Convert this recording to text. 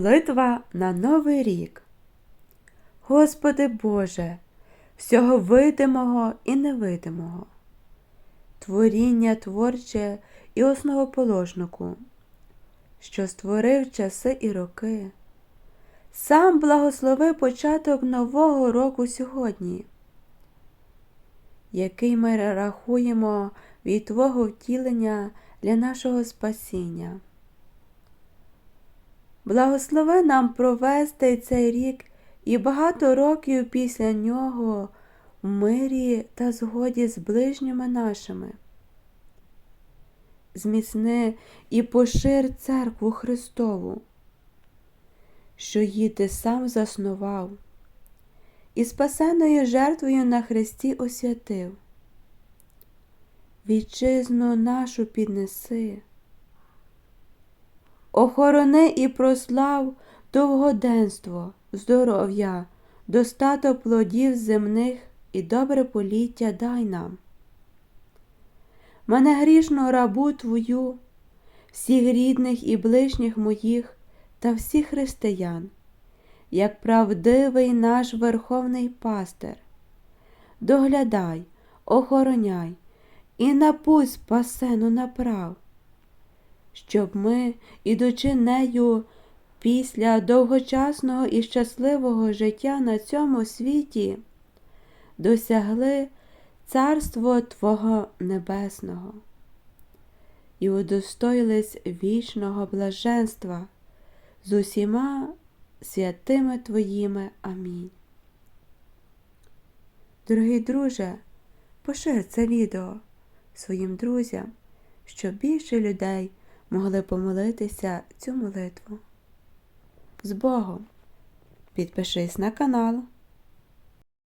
Молитва на Новий рік. Господи Боже, всього видимого і невидимого, творіння творче і основоположнику, що створив часи і роки, сам благослови початок нового року сьогодні, який ми рахуємо від Твого втілення для нашого спасіння. Благослови нам провести цей рік і багато років після нього в мирі та згоді з ближніми нашими. Зміцни і пошир церкву Христову, що її ти сам заснував, і спасеною жертвою на Христі освятив. Вітчизну нашу піднеси. Охорони і прослав довгоденство, здоров'я, достаток плодів земних і добре поліття дай нам. Мене грішну рабу Твою, всіх рідних і ближніх моїх та всіх християн, як правдивий наш Верховний Пастир, доглядай, охороняй і на путь спасену направ щоб ми, ідучи нею після довгочасного і щасливого життя на цьому світі, досягли Царство Твого Небесного і удостоїлись вічного блаженства з усіма святими Твоїми. Амінь. Дорогий друже, пошир це відео своїм друзям, щоб більше людей могли помолитися цю молитву. З Богом! Підпишись на канал,